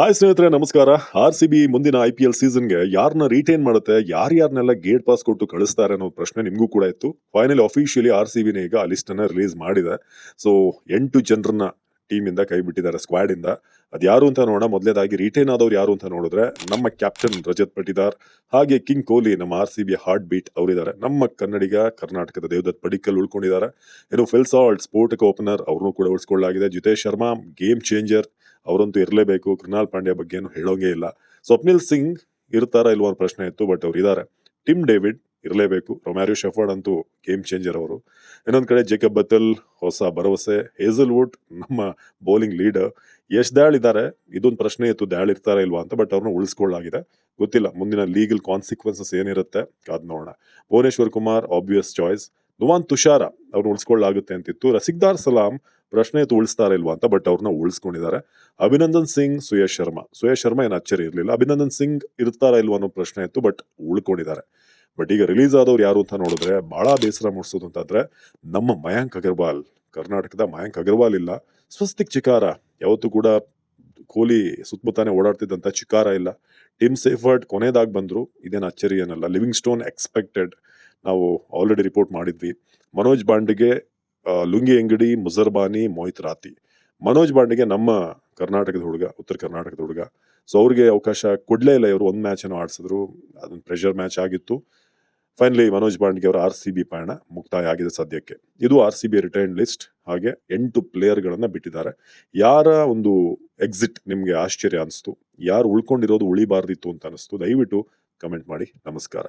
Hi ಸ್ನೇಹಿತರೆ, ನಮಸ್ಕಾರ. R C B ಮುಂದಿನ ಐ ಪಿ ಎಲ್ ಸೀಸನ್ಗೆ ಯಾರನ್ನ ರಿಟೈನ್ ಮಾಡುತ್ತೆ ಯಾರ್ಯಾರನ್ನೆಲ್ಲ ಗೇಟ್ ಪಾಸ್ ಕೊಟ್ಟು ಕಳಿಸ್ತಾರೆ ಅನ್ನೋ ಪ್ರಶ್ನೆ ನಿಮಗೂ ಕೂಡ ಇತ್ತು. ಫೈನಲಿ ಅಫಿಷಿಯಲಿ ಆರ್ ಸಿ ಬಿನೇ ಈಗ ಆ ಲಿಸ್ಟ್ ಅನ್ನ ರಿಲೀಸ್ ಮಾಡಿದೆ. ಸೊ ಎಂಟು ಜನರನ್ನ ಟೀಮ್ ಇಂದ ಕೈ ಬಿಟ್ಟಿದ್ದಾರೆ ಸ್ಕ್ವಾಡ್ ಇಂದ. ಅದ್ ಯಾರು ಅಂತ ನೋಡೋಣ. ಮೊದಲೇದಾಗಿ ರಿಟೈನ್ ಆದವ್ರು ಯಾರು ಅಂತ ನೋಡಿದ್ರೆ, ನಮ್ಮ ಕ್ಯಾಪ್ಟನ್ ರಜತ್ ಪಟಿದಾರ್ ಹಾಗೆ ಕಿಂಗ್ ಕೊಹ್ಲಿ ನಮ್ಮ R C B heart beat ಅವರಿದ್ದಾರೆ. ನಮ್ಮ ಕನ್ನಡಿಗ ಕರ್ನಾಟಕದ ದೇವದತ್ ಪಡಿಕಲ್ ಉಳ್ಕೊಂಡಿದ್ದಾರೆ. ಇನ್ನು ಫಿಲ್ಸಾಲ್ಟ್ ಸ್ಫೋಟಕ ಓಪನರ್ ಅವ್ರನ್ನೂ ಕೂಡ ಉಳಿಸ್ಕೊಳ್ಳಲಾಗಿದೆ. ಜಿತೇಶ್ ಶರ್ಮಾ ಗೇಮ್ ಚೇಂಜರ್ ಅವರಂತೂ ಇರಲೇಬೇಕು, ಕೃಣಾಲ್ ಪಾಂಡ್ಯ ಬಗ್ಗೆ ಏನು ಹೇಳೋಂಗೇ ಇಲ್ಲ. ಸ್ವಪ್ನಿಲ್ ಸಿಂಗ್ ಇರ್ತಾರ ಇಲ್ವೋ ಒಂದು ಪ್ರಶ್ನೆ ಇತ್ತು, ಬಟ್ ಅವ್ರು ಇದ್ದಾರೆ ಟಿಮ್ ಡೇವಿಡ್ ಇರಲೇಬೇಕು, ರೊಮ್ಯಾರಿಯೋ ಶೆಫರ್ಡ್ ಅಂತೂ ಗೇಮ್ ಚೇಂಜರ್ ಅವರು. ಇನ್ನೊಂದು ಕಡೆ ಜೇಕಬ್ ಬತ್ತಲ್ ಹೊಸ ಭರವಸೆ, ಹೇಸಲ್ವುಡ್ ನಮ್ಮ ಬೌಲಿಂಗ್ ಲೀಡರ್, ಯಶ್ ದಾಳ್ ಇದ್ದಾರೆ ಇದೊಂದು ಪ್ರಶ್ನೆ ಇತ್ತು, ದಾಳ್ ಇರ್ತಾರ ಇಲ್ವಾ ಅಂತ, ಬಟ್ ಅವ್ರನ್ನ ಉಳಿಸ್ಕೊಳ್ಳಾಗಿದೆ ಗೊತ್ತಿಲ್ಲ, ಮುಂದಿನ ಲೀಗಲ್ ಕಾನ್ಸಿಕ್ವೆನ್ಸಸ್ ಏನಿರುತ್ತೆ ಕಾದ್ ನೋಡೋಣ. ಭುವನೇಶ್ವರ್ ಕುಮಾರ್ ಆಬ್ವಿಯಸ್ ಚಾಯ್ಸ್ ನುವಾನ್ ತುಷಾರ ಅವ್ರನ್ನ ಉಳಿಸ್ಕೊಳ್ಳಾಗುತ್ತೆ ಅಂತಿತ್ತು. ರಸಿಕ್ದಾರ್ ಸಲಾಂ ಪ್ರಶ್ನೆ ಉಳಿಸ್ತಾರ ಇಲ್ವಾ ಅಂತ ಬಟ್ ಅವ್ರನ್ನ ಉಳಿಸ್ಕೊಂಡಿದ್ದಾರೆ. ಅಭಿನಂದನ್ ಸಿಂಗ್ ಸುಯೇಶ್ ಶರ್ಮಾ. ಸುಯೇಶ್ ಶರ್ಮಾ ಏನು ಅಚ್ಚರಿ ಇರಲಿಲ್ಲ. ಅಭಿನಂದನ್ ಸಿಂಗ್ ಇರ್ತಾರಾ ಇಲ್ವಾ ಅನ್ನೋ ಪ್ರಶ್ನೆ ಇತ್ತು ಬಟ್ ಉಳ್ಕೊಂಡಿದ್ದಾರೆ. ಬಟ್ ಈಗ ರಿಲೀಸ್ ಆದವ್ರು ಯಾರು ಅಂತ ನೋಡಿದ್ರೆ ಬಹಳ ಬೇಸರ ಮೂಡಿಸೋದು ಅಂತಂದ್ರೆ ನಮ್ಮ ಮಯಾಂಕ್ ಅಗರ್ವಾಲ್. ಕರ್ನಾಟಕದ ಮಯಾಂಕ್ ಅಗರ್ವಾಲ್ ಇಲ್ಲ. ಸ್ವಸ್ತಿಕ್ ಚಿಕಾರ. ಯಾವತ್ತೂ ಕೂಡ ಕೋಲಿ ಸುತ್ತಮುತ್ತಾನೆ ಓಡಾಡ್ತಿದ್ದಂಥ ಚಿಕಾರ ಇಲ್ಲ. ಟಿಮ್ ಸೇಫರ್ಟ್ ಕೊನೆಯದಾಗಿ ಬಂದ್ರು. ಇದೇನು ಅಚ್ಚರಿ ಏನಲ್ಲ. ಲಿವಿಂಗ್ ಸ್ಟೋನ್ ಎಕ್ಸ್ಪೆಕ್ಟೆಡ್ ನಾವು ಆಲ್ರೆಡಿ ರಿಪೋರ್ಟ್ ಮಾಡಿದ್ವಿ. ಮನೋಜ್ ಬಾಂಡ್ಗೆ ಲುಂಗಿ ಅಂಗಡಿ ಮುಜರ್ಬಾನಿ ಮೋಹಿತ್ ರಾತಿ ಮನೋಜ್ ಬಾಂಡಿಗೆ ನಮ್ಮ ಕರ್ನಾಟಕದ ಹುಡುಗ, ಉತ್ತರ ಕರ್ನಾಟಕದ ಹುಡುಗ. ಸೊ ಅವ್ರಿಗೆ ಅವಕಾಶ ಕೊಡ್ಲೇ ಇಲ್ಲ. ಇವರು ಒಂದು ಮ್ಯಾಚ್ ಅನ್ನು ಆಡಿಸಿದ್ರು. ಅದೊಂದು ಪ್ರೆಷರ್ ಮ್ಯಾಚ್ ಆಗಿತ್ತು. ಫೈನಲಿ ಮನೋಜ್ ಬಾಂಡ್ಗೆ ಅವರ ಆರ್ ಸಿ ಬಿ ಪಯಣ ಮುಕ್ತಾಯ ಆಗಿದೆ ಸದ್ಯಕ್ಕೆ. ಇದು R C B retired list ಹಾಗೆ ಎಂಟು ಪ್ಲೇಯರ್ಗಳನ್ನು ಬಿಟ್ಟಿದ್ದಾರೆ. ಯಾರ ಒಂದು ಎಕ್ಸಿಟ್ ನಿಮಗೆ ಆಶ್ಚರ್ಯ ಅನಿಸ್ತು? ಯಾರು ಉಳ್ಕೊಂಡಿರೋದು ಉಳಿಬಾರ್ದಿತ್ತು ಅಂತ ಅನಿಸ್ತು? ದಯವಿಟ್ಟು ಕಮೆಂಟ್ ಮಾಡಿ. ನಮಸ್ಕಾರ.